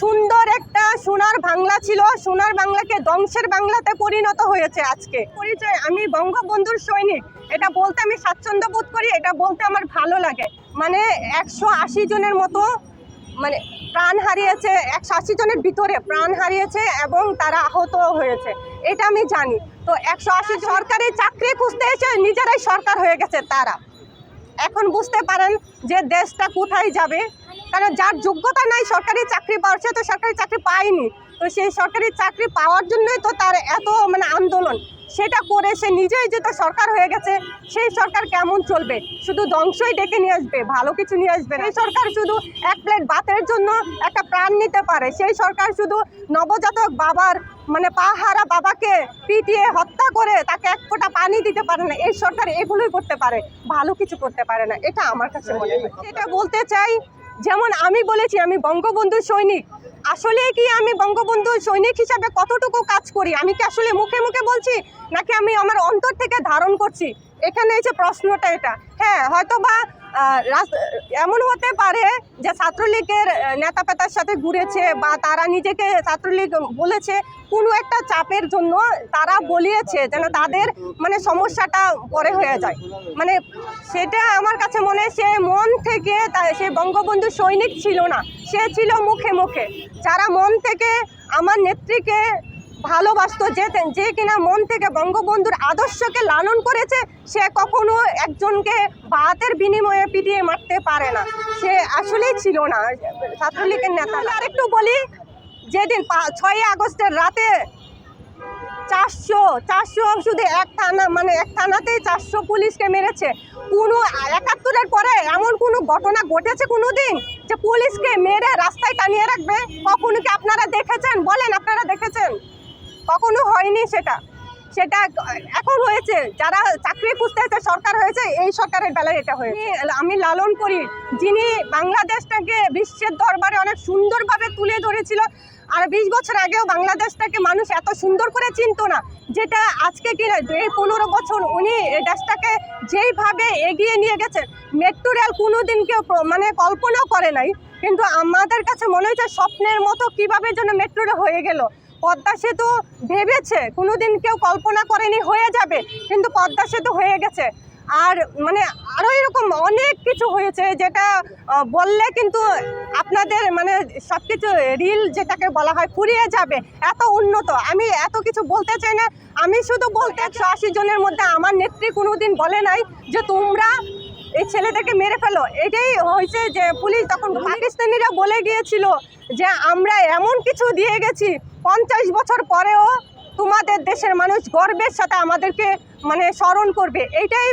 সুন্দর একটা সোনার বাংলা ছিল। সোনার বাংলাকে ধ্বংসের বাংলাতে পরিণত হয়েছে আজকে। পরিচয়, আমি বঙ্গবন্ধুর সৈনিক। এটা বলতে আমি স্বাচ্ছন্দ্য বোধ করি, এটা বলতে আমার ভালো লাগে। মানে একশো আশি জনের মতো মানে প্রাণ হারিয়েছে, একশো আশি জনের ভিতরে প্রাণ হারিয়েছে এবং তারা আহত হয়েছে। এটা আমি জানি। তো একশো আশি সরকারি চাকরি খুঁজতে এসে নিজেরাই সরকার হয়ে গেছে তারা। এখন বুঝতে পারেন যে দেশটা কোথায় যাবে। কারণ যার যোগ্যতা নাই, সরকারি চাকরি পাওয়ার, সে তো সরকারি চাকরি পায়নি। তো সেই সরকারি চাকরি পাওয়ার জন্যই তো তার এত মানে আন্দোলন। সেটা করে সে নিজেই যে যেটা সরকার হয়ে গেছে, সেই সরকার কেমন চলবে? শুধু ধ্বংসই ডেকে নিয়ে আসবে, ভালো কিছু নিয়ে আসবে। এই সরকার শুধু এক প্লেট ভাতের জন্য একটা প্রাণ নিতে পারে। সেই সরকার শুধু নবজাতক বাবার মানে পাহারা বাবাকে পিটিয়ে হত্যা করে তাকে এক ফোঁটা পানি দিতে পারে না। এই সরকার এগুলোই করতে পারে, ভালো কিছু করতে পারে না। এটা আমার কাছে মনে হয়। এটা বলতে চাই যেমন আমি বলেছি, আমি বঙ্গবন্ধু সৈনিক। আসলে কি আমি বঙ্গবন্ধু সৈনিক হিসাবে কতটুকু কাজ করি? আমি কি আসলে মুখে মুখে বলছি, নাকি আমি আমার অন্তর থেকে ধারণ করছি? এখানে এই যে প্রশ্নটা এটা। হ্যাঁ হয়তো বা এমন হতে পারে যে ছাত্রলীগের নেতা পেতার সাথে ঘুরেছে বা তারা নিজেকে ছাত্রলীগ বলেছে, কোনো একটা চাপের জন্য তারা বলিয়েছে যেন তাদের মানে সমস্যাটা পরে হয়ে যায়। মানে সেটা আমার কাছে মনে সে মন থেকে সে বঙ্গবন্ধু সৈনিক ছিল না, সে ছিল মুখে মুখে। যারা মন থেকে আমার নেত্রীকে ভালোবাসতো যে যে কিনা মন থেকে বঙ্গবন্ধুর আদর্শকে লালন করেছে, সে কখনো একজনকে ভাতের বিনিময়ে পিটিয়ে মারতে পারে না। সে আসলেই ছিল না, ছাত্রলীগের নেতা। আর একটু বলি, যেদিন ছয়ই আগস্টের রাতে চারশো চারশো শুধু এক থানা মানে এক থানাতেই চারশো পুলিশকে মেরেছে। কোনো একাত্তরের পরে এমন কোনো ঘটনা ঘটেছে কোনো দিন যে পুলিশকে মেরে রাস্তায় টানিয়ে রাখবে? কখনো কি আপনারা দেখেছেন? বলেন কখনো হয়নি সেটা। সেটা এখন হয়েছে। যারা চাকরি খুঁজতেছে সরকার হয়েছে এই সরকারের বেলায় এটা হয়েছে। আমি লালন করি। যিনি বাংলাদেশটাকে বিশ্বের দরবারে অনেক সুন্দরভাবে তুলে ধরেছিল আর বিশ বছর আগেও বাংলাদেশটাকে মানুষ এত সুন্দর করে চিনত না যেটা আজকে কি না এই পনেরো বছর উনি দেশটাকে যেইভাবে এগিয়ে নিয়ে গেছেন মেট্রো রেল কোনো দিন কেউ মানে কল্পনাও করে নাই। কিন্তু আমাদের কাছে মনে হয়েছে স্বপ্নের মতো কীভাবে যেন মেট্রো রেল হয়ে গেল। পদ্মা সেতু ভেবেছে, কোনোদিন কেউ কল্পনা করেনি হয়ে যাবে, কিন্তু পদ্মা সেতু হয়ে গেছে। আর মানে আরও এরকম অনেক কিছু হয়েছে যেটা বললে কিন্তু আপনাদের মানে সব কিছু রিল যেটাকে বলা হয় ফুরিয়ে যাবে, এত উন্নত। আমি এত কিছু বলতে চাই না। আমি শুধু বলতে একশো আশি জনের মধ্যে আমার নেত্রী কোনোদিন বলে নাই যে তোমরা এই ছেলেটাকে মেরে ফেলো। এটাই হয়েছে যে পুলিশ তখন পাকিস্তানিরা বলে গিয়েছিল যে আমরা এমন কিছু দিয়ে গেছি, পঞ্চাশ বছর পরেও তোমাদের দেশের মানুষ গর্বের সাথে আমাদেরকে মানে স্মরণ করবে। এইটাই